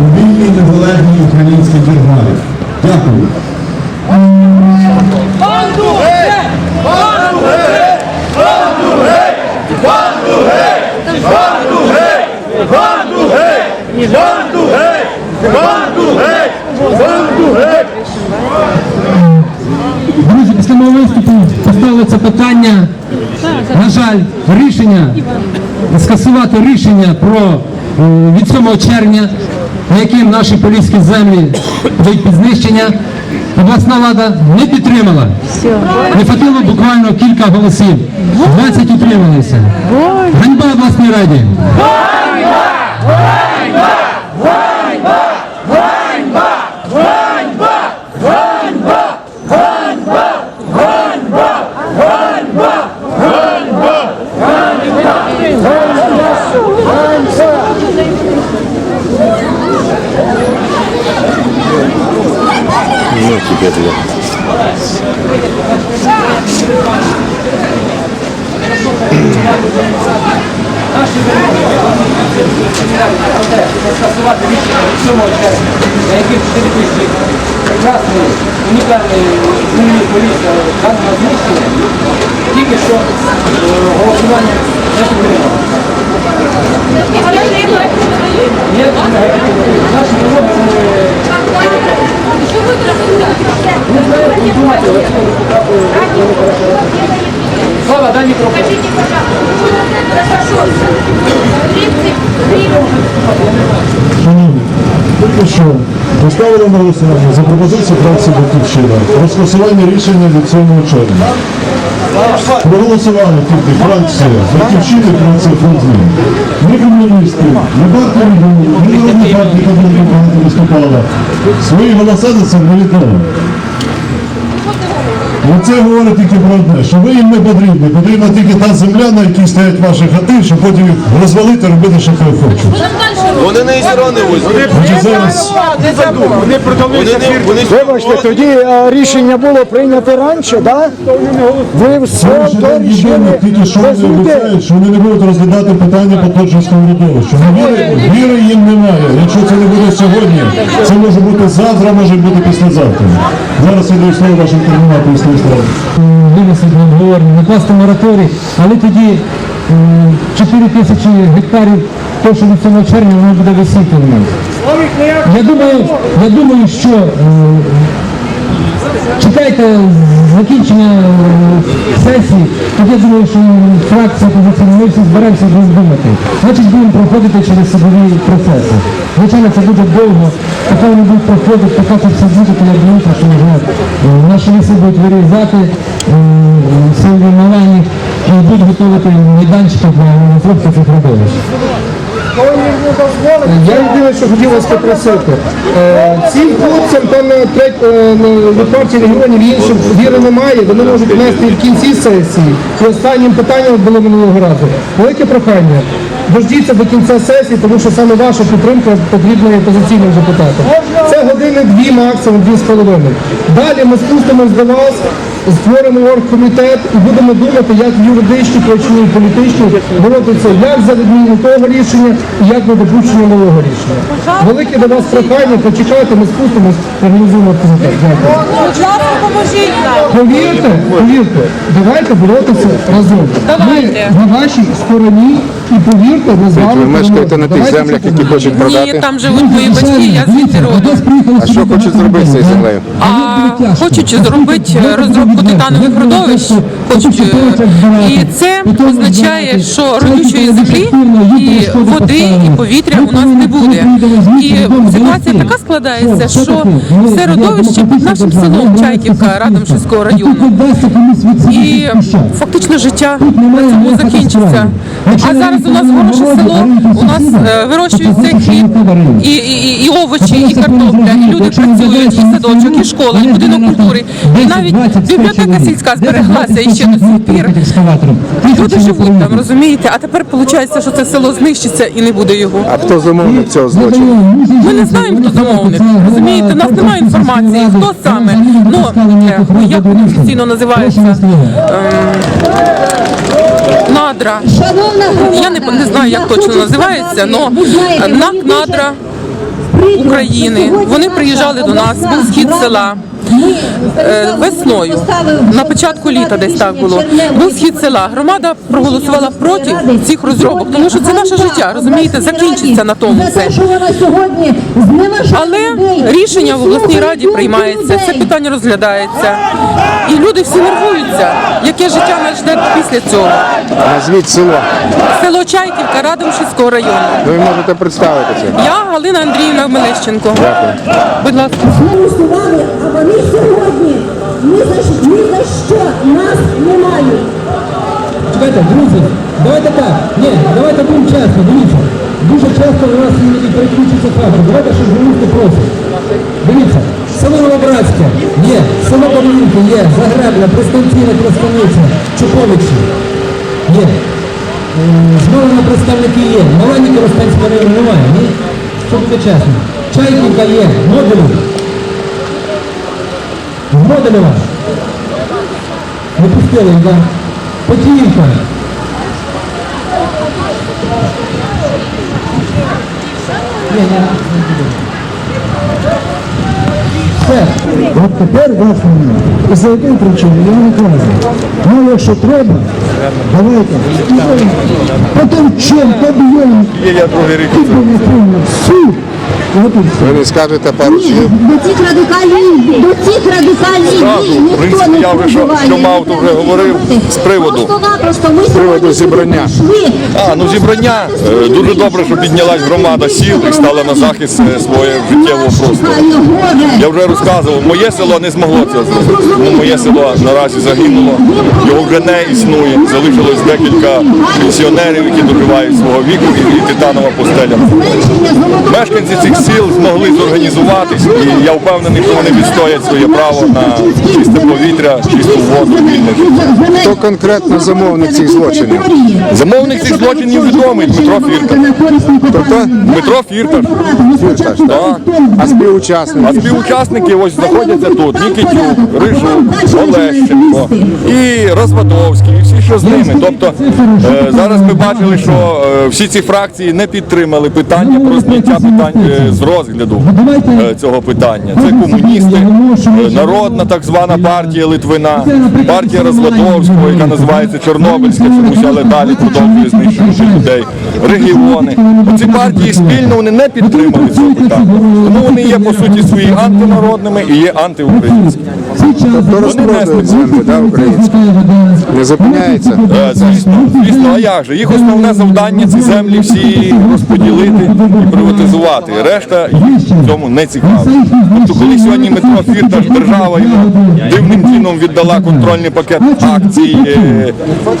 у вільній незалежній українській державі. Дякую. Друзі, після мого виступу поставили це питання. На жаль, рішення скасувати рішення про е, від 7 червня яким наші поліські землі будуть під знищення. Обласна влада не підтримала. Не хватило буквально кілька голосів. 20 утрималися. Ганьба обласній раді. Ну тебе, блядь. скасувати рішення від 7 червня, на яких 4 тисячі прекрасної, унікальної землі поліція дана на знищення, тільки що е, голосування не підтримало. Слава, дай микрофон. Скажите, пожалуйста, 30 Шановні, тільки що поставили на голосування за пропозицію фракції Батьківщина про рішення від 7 червня. Проголосували тільки фракція Батьківщини, фракція Фронтзін. Ні комуністи, ні партія ні народні партії, яка виступала. Свої голоса за це не віддали. Оце говорить тільки про одне, що ви їм не потрібні. Потрібна тільки та земля, на якій стоять ваші хати, щоб потім їх розвалити, робити, що хай хочуть. Вони не ізрони возьмуть. Значить, зараз Вони не вони Вибачте, тоді е, рішення було прийнято раніше, да? Ви все Перший то день тільки що без вони людей. обіцяють, що вони не будуть розглядати питання поточного родовища. Ну, віри, віри їм немає. Якщо це не буде сьогодні, це може бути завтра, може бути післязавтра. Зараз я даю слово вашим координатам свої слова. винесено обговорення, накласти мораторій, але тоді 4 тисячі гектарів, то, що на 7 червня, воно буде висіти в нас. Я думаю, я думаю, що чекайте закінчення сесії, тоді я думаю, що фракція ми всі зберемося роздумати. Значить, будемо проходити через судові процеси. Звичайно, це дуже довго, поки вони будуть проходити, поки це все буде, то я думаю, що вже е, наші ліси будуть вирізати, е, сили малані і будуть готувати майданчики для розробки цих родовищ. Я єдине, що хотів вас попросити. Е, Цим хлопцям там треть, е, від партії регіонів і іншим віри немає, вони можуть внести в кінці сесії. І останнім питанням було минулого разу. Велике прохання. Дождіться до кінця сесії, тому що саме ваша підтримка потрібна і опозиційним депутатам. Це години дві, максимум дві з половиною. Далі ми спустимось до вас, створимо оргкомітет і будемо думати, як юридичні юридичній, політичні боротися як за відміну того рішення і як на допущення нового рішення. Велике до вас прохання, почекайте, ми спустимось, організуємо комітет. Дякую. Будь ласка, поможіть нам. Повірте, повірте, давайте боротися разом. Давайте. Ми на вашій стороні і повірте, ми з вами. Ви мешкаєте на тих землях, які хочуть Ні, там живуть мої батьки, я звідти родом. А що хочуть зробити з цією землею? А хочуть зробити розробку титанових родовищ, хочуть, е, і це означає, що родючої землі і води, і повітря у нас не буде. І ситуація така складається, що все родовище під нашим селом Чайківка Радомшинського району. І фактично життя на цьому закінчиться. А зараз у нас хороше село, у нас е, вирощується хліб, і, і, і овочі, і картопля, і люди працюють, і садочок, і школа, і будинок культури, і навіть бібліотека сільська збереглася і ще до сих пір. Люди живуть там, розумієте? А тепер виходить, що це село знищиться і не буде його. А хто замовник цього злочину? Ми не знаємо, хто замовник. Розумієте, у нас немає інформації, хто саме. Ну, як офіційно називається? Ем, Надра. Я не, не знаю, як точно називається, але НАК Надра України. Вони приїжджали до нас, був схід села. Е, Весною на початку літа десь так було. Був схід села. Громада проголосувала проти цих розробок, тому що це наше життя, розумієте, закінчиться на тому все. Але рішення в обласній раді приймається, це питання розглядається. І люди всі нервуються. Яке життя нас жде після цього? Назвіть село. Село Чайківка, Радомшівського району. Ви можете представитися. Я Галина Андріївна Мелещенко. Будь ласка. Вони сьогодні ні за, що- ні за що нас не. Чекайте, друзі, давайте так. Ні, давайте будемо чесно, дивіться. Дуже часто у нас іноді переключиться факти. Давайте, що журналісти просять. Дивіться, село Новобратське є, село Домінки є, Загребля, Престанційна, Престаниця, Чуповичі є. Знову представники є. Маленькі Ростанського району немає, ні? Щоб бути чесно. Чайківка є, Модулів. З Модулева. Не пустили, так? Да? Потіївка. Ні, ні, не буду. Все. От тепер ваш момент. І за яким причиною, я не кажу. Ну, якщо треба, давайте. Потім чим поб'ємо, Є я другий рік. суд. Ви не скажете пару слів. До цих радикальних, до цих радикальних дій в ніхто принципі, не я вже що- мав, то вже говорив з приводу- Просто-напросто ми приводу зібрання. А, ну зібрання. Е, Дуже добре, що піднялась громада сіл і стала на захист е, свого життєвого простору. Я вже розказував, моє село не змогло цього зробити. Тому моє село наразі загинуло, його вже не існує. Залишилось декілька пенсіонерів, які доживають свого віку і, і титанова постеля. Мешканці цих сіл змогли зорганізуватись, і я впевнений, що вони відстоять своє право на чисте повітря, чисту воду, вільне життя. Хто конкретно замовник цих злочинів? Замовник цих злочинів відомий Дмитро Фірташ. Тобто? Дмитро Фірташ. Фірташ, Так. А співучасники? А співучасники ось знаходяться тут. Нікітюк, Рижук, Олещенко і Розвадовський, і всі, що з ними. Тобто е, зараз ми бачили, що е, всі ці фракції не підтримали питання про зняття питань е, з розгляду е, цього питання. Це комуністи, е, народна так звана партія Литвина, партія Розладовського, яка називається Чорнобильська, чомусь але далі продовжує знищувати людей. Регіони. Ці партії спільно вони не підтримали цього питання. Тому вони є по суті свої антинародними і є антиукраїнськими. Не зупиняється? Звісно, звісно, а як же? Їх основне завдання ці землі всі розподілити і приватизувати. Решта їх в цьому не цікаво. Тобто, коли сьогодні метро Фірташ держава йому дивним чином віддала контрольний пакет акцій е,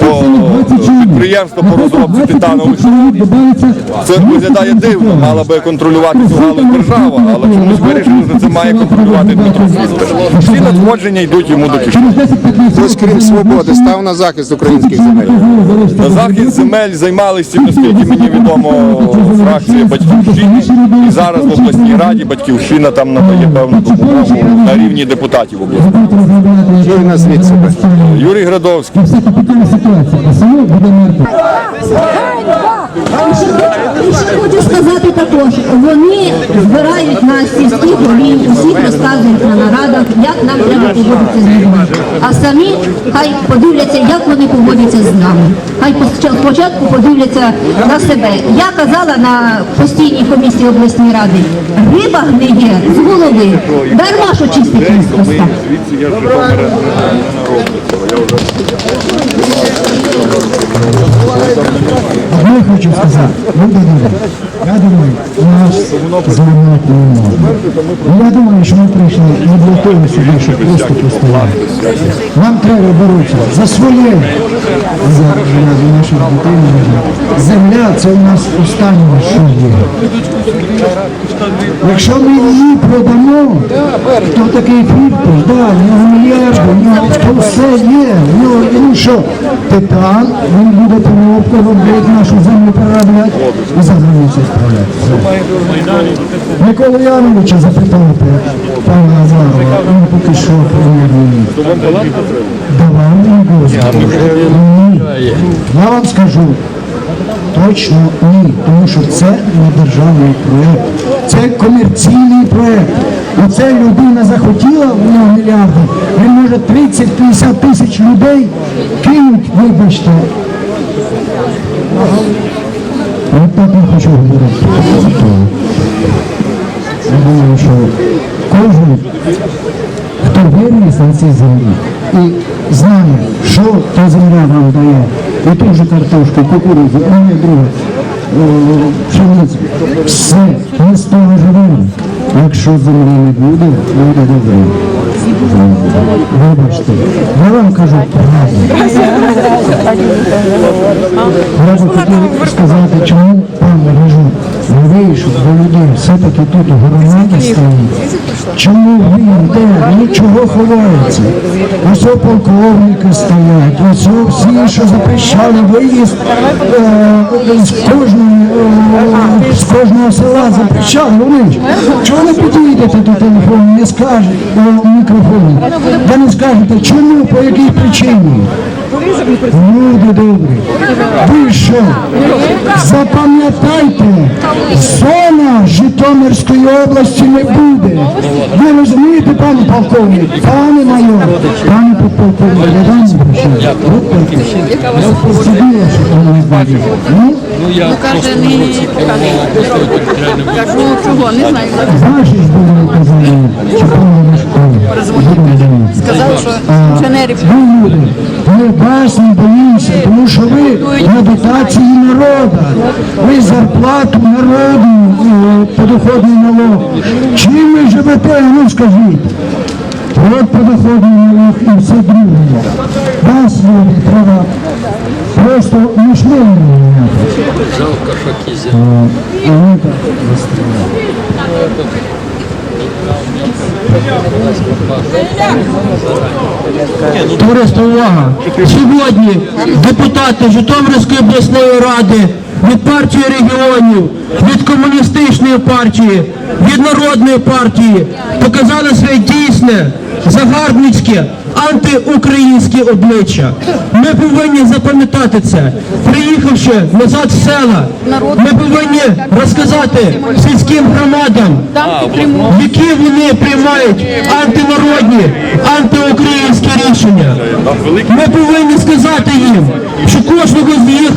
по підприємству по розробці титанових це виглядає дивно, мала би контролювати держава, але чомусь вирішили, що це має контролювати Дмитро Фірташ. Надходження йдуть йому до кишені. Хтось, крім свободи, став на захист українських земель. На захист земель займалися наскільки мені відомо, фракція Батьківщини. І зараз в обласній раді Батьківщина там надає певну допомогу на рівні депутатів області. Чуй назвіть себе. Юрій Градовський. Ще хочу сказати також, вони збирають нас сільських голів, усіх розказують на нарадах, як нам треба поводитися з людьми. А самі хай подивляться, як вони поводяться з нами. Хай спочатку подивляться на себе. Я казала на постійній комісії обласної ради, риба гниє з голови. Дарма, що чистить місто. Хочу сказати, люди добрі. Я думаю, наш зламати не можна. Я думаю, що ми прийшли не для того сюди, щоб просто постояти. Нам треба боротися за своє, за, за наших дітей. Земля це у нас останнє, що є. Якщо ми її продамо, то такий фіртуш, да, в нього мільярди, в нього то все є. В нього, ну що, титан, він буде робити, нашу землю переробляти і за границю справляти. Миколу Яновича запитайте, пана Азарова, він поки що. Давав він дозвіл? Ні. Я вам скажу, Точно ні, тому що це не державний проєкт, це комерційний проєкт. Оце людина захотіла в нього мільярди, він може 30-50 тисяч людей кинуть, вибачте. От так не хочу говорити. Я думаю, що кожен, хто виріс на цій землі і знає, що та земля вам дає, і ту же картошку, кукурудзу, і не друге, пшеницю, все, ми з того живемо. Якщо землі не буде, буде добре. Вибачте, я вам кажу правду. Я би хотів сказати, чому пан Режу не вийшов до людей, все-таки тут громада стоїть. Чому він де? Нічого ховається. Ось полковники стоять, ось всі, що запрещали виїзд е, з кожної, е, з кожного села запрещали. Вони ж чого не підійдете до телефону, не скажете до мікрофону, ви не скажете, чому, по якій причині. Люди добрі, ви що? Запам'ятайте, зона Житомирської області не буде. Ви розумієте, пане полковник, пане майор, пане полковник, я вам обращаюся. Я посиділа, що там не буде. Ну, Кажу, чого, не знаю. Ж були казали, чи повинні школи. Сказав, що інженерів Ви люди, ми вас не боїмося, тому що ви на дотації народу, ви зарплату народу, е, подоходний налог. Чим ви живете, ну скажіть? От подоходний налог і все друге. Вас люди треба просто мишлення міняти. Жалко, що кізя. А ми Товариство, увага! Сьогодні депутати Житомирської обласної ради від партії регіонів, від комуністичної партії, від народної партії показали своє дійсне, загарбницьке, антиукраїнське обличчя. Ми повинні запам'ятати це. Приїхавши назад в села, ми повинні розказати сільським громадам, які вони приймають антинародні, антиукраїнські рішення. Ми повинні сказати їм, що кожного з них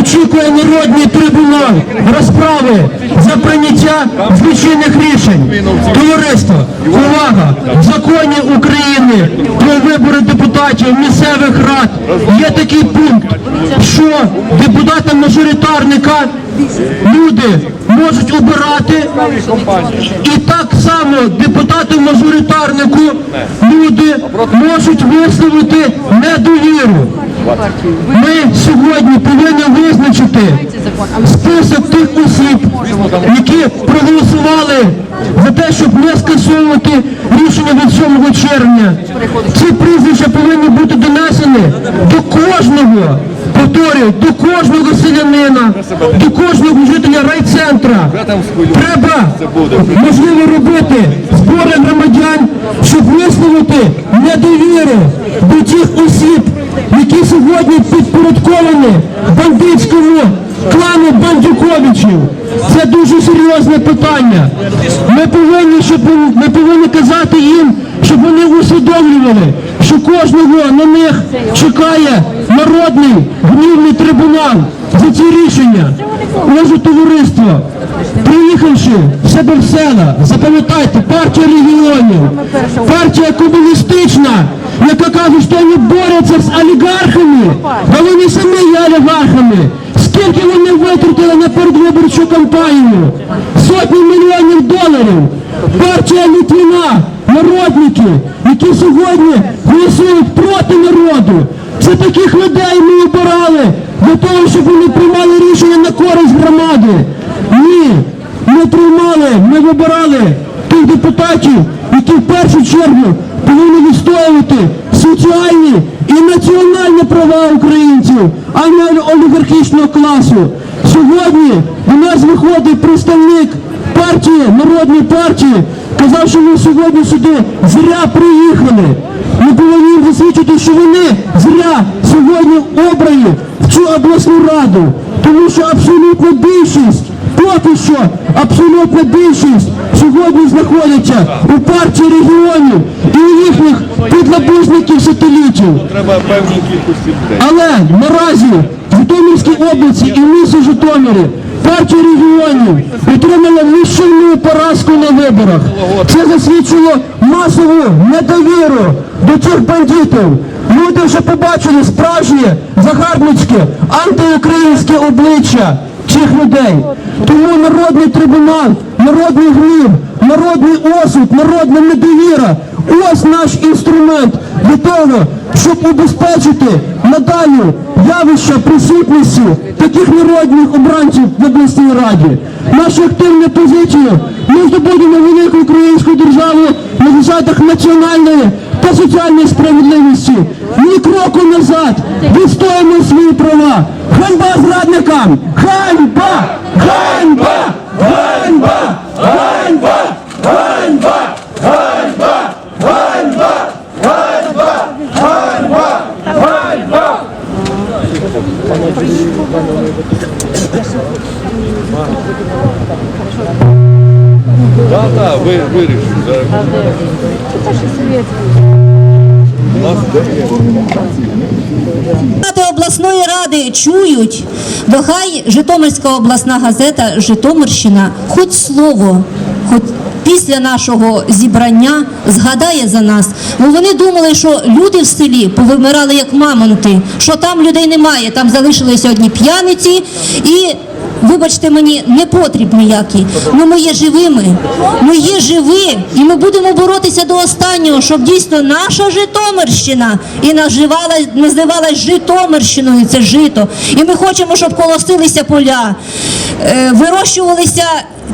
очікує народний трибунал розправи за прийняття злочинних рішень. Товариство, увага! В законі України про вибори депутатів місцевих рад є такий пункт, що депутатам мажоритарника люди можуть обирати і так само депутати мажоритарнику люди можуть висловити недовіру. Ми сьогодні повинні визначити список тих осіб, які проголосували за те, щоб не скасовувати рішення від 7 червня. Ці прізвища повинні бути донесені до кожного, повторюю, до кожного селянина, до кожного жителя райцентра. Треба можливо робити збори громадян, щоб висловити недовіру до тих осіб, які сьогодні підпорядковані бандитському клану бандюковичів. Це дуже серйозне питання. Ми повинні, щоб ми повинні казати їм, щоб вони усвідомлювали, що кожного на них чекає народний гнівний трибунал за ці рішення. Отже, товариство, приїхавши в себе в села, запам'ятайте, партія регіонів, партія комуністична, яка каже, що вони борються з олігархами, а вони самі є олігархами. Скільки вони витратили на передвиборчу кампанію? Сотні мільйонів доларів. Партія Літвіна, народники, які сьогодні голосують проти народу. Це таких людей ми обирали для того, щоб вони приймали рішення на користь громади. Ні, ми приймали, ми вибирали тих депутатів, які в першу чергу повинні відстоювати соціальні і національні права українців, а не олігархічного класу. Сьогодні до нас виходить представник партії, народної партії, казав, що ми сьогодні сюди зря приїхали. Ми повинні їм засвідчити, що вони зря сьогодні обрані в цю обласну раду, тому що абсолютна більшість Поки що абсолютна більшість сьогодні знаходиться у партії регіонів і у їхніх підлабузників сателітів. Але наразі в Житомирській області і в місті Житомирі партія регіонів отримала нищівну поразку на виборах. Це засвідчило масову недовіру до цих бандитів. Люди вже побачили справжнє загарбницьке антиукраїнське обличчя цих людей. Тому народний трибунал, народний гнів, народний осуд, народна недовіра ось наш інструмент для того, щоб убезпечити надалі явище присутності таких народних обранців в обласній раді. Наша активна позиція. Ми здобудемо велику українську державу на засадах національної та соціальної справедливості. Ні кроку назад. Відстоїмо свої права. Ганьба зрадникам! Ганьба! Ганьба! Ганьба! Ганьба! Ганьба! Ганьба! Ганьба! Ганьба! Ганьба! Ганьба! Так, так, ви. Зараз. Обласної ради чують, то хай Житомирська обласна газета Житомирщина хоч слово, хоч після нашого зібрання згадає за нас. Бо вони думали, що люди в селі повимирали як мамонти, що там людей немає, там залишилися одні п'яниці і. Вибачте мені, не потріб ніякий. Ну ми є живими. Ми є живі, і ми будемо боротися до останнього, щоб дійсно наша Житомирщина і називала, називалась Житомирщиною. Це жито. І ми хочемо, щоб колосилися поля, е, вирощувалися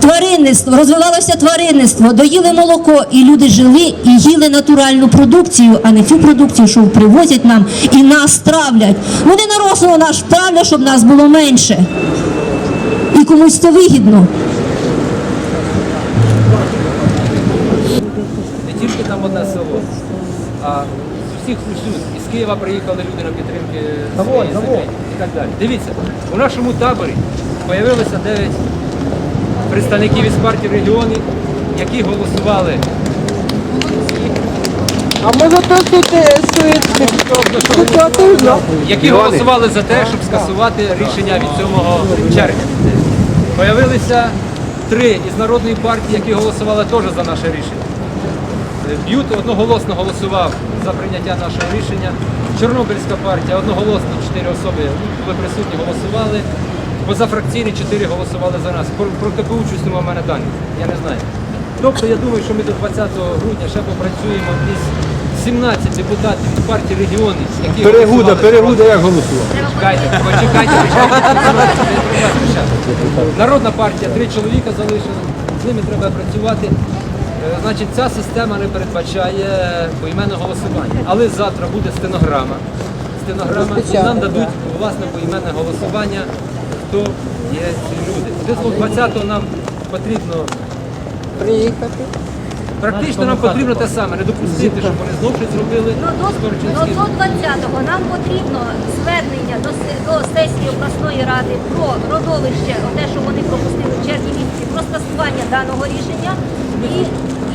тваринництво, розвивалося тваринництво, доїли молоко, і люди жили і їли натуральну продукцію, а не цю продукцію, що привозять нам і нас травлять. Вони на розсуд наш травлять, щоб нас було менше. Комусь це вигідно. Не тільки там одне село, а з усіх усюд. Із Києва приїхали люди на підтримки своєї землі і так далі. Дивіться, у нашому таборі з'явилося 9 представників із партії регіонів, які голосували. А тут ситуативно. які голосували за те, щоб скасувати рішення від 7 червня. Появилися три із народної партії, які голосували теж за наше рішення. Е, Б'ют одноголосно голосував за прийняття нашого рішення. Чорнобильська партія одноголосно чотири особи були присутні, голосували. Позафракційні чотири голосували за нас. Про, про таку участь нема мене даних. Я не знаю. Тобто я думаю, що ми до 20 грудня ще попрацюємо із 17 депутатів від партії регіонів, які Перегуда, голосували перегуда як голосував? Чекайте, почекайте, почекайте. Народна партія, три чоловіка залишили, з ними треба працювати. Е, Значить, ця система не передбачає поіменне голосування. Але завтра буде стенограма. Стенограма і нам дадуть власне поіменне голосування, хто є ці люди. Десь 20-го нам потрібно Приїхати. Практично нам потрібно те саме, не допустити, щоб вони знову щось зробили. Ну, до, Скорчинські. до 20-го нам потрібно звернення до, до сесії обласної ради про родовище, те, що вони пропустили в червні місяці, про скасування даного рішення. І,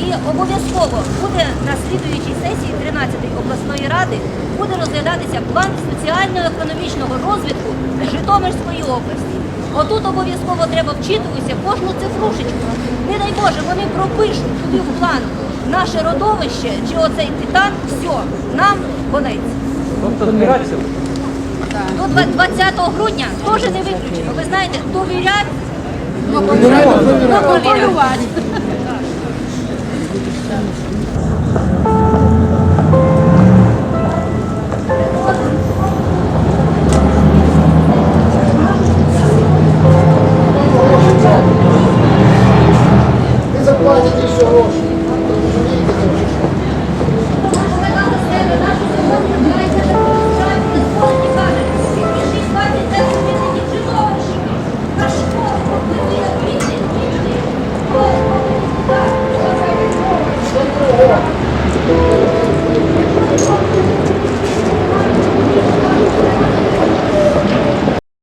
і обов'язково буде на слідуючій сесії 13-ї обласної ради буде розглядатися план соціально-економічного розвитку Житомирської області. Отут обов'язково треба вчитуватися кожну цифрушечку. Не дай Боже, вони пропишуть туди в план наше родовище чи оцей титан, все, нам конець. Тобто. До 20 грудня теж не виключено. Ви знаєте, довіряти, ну,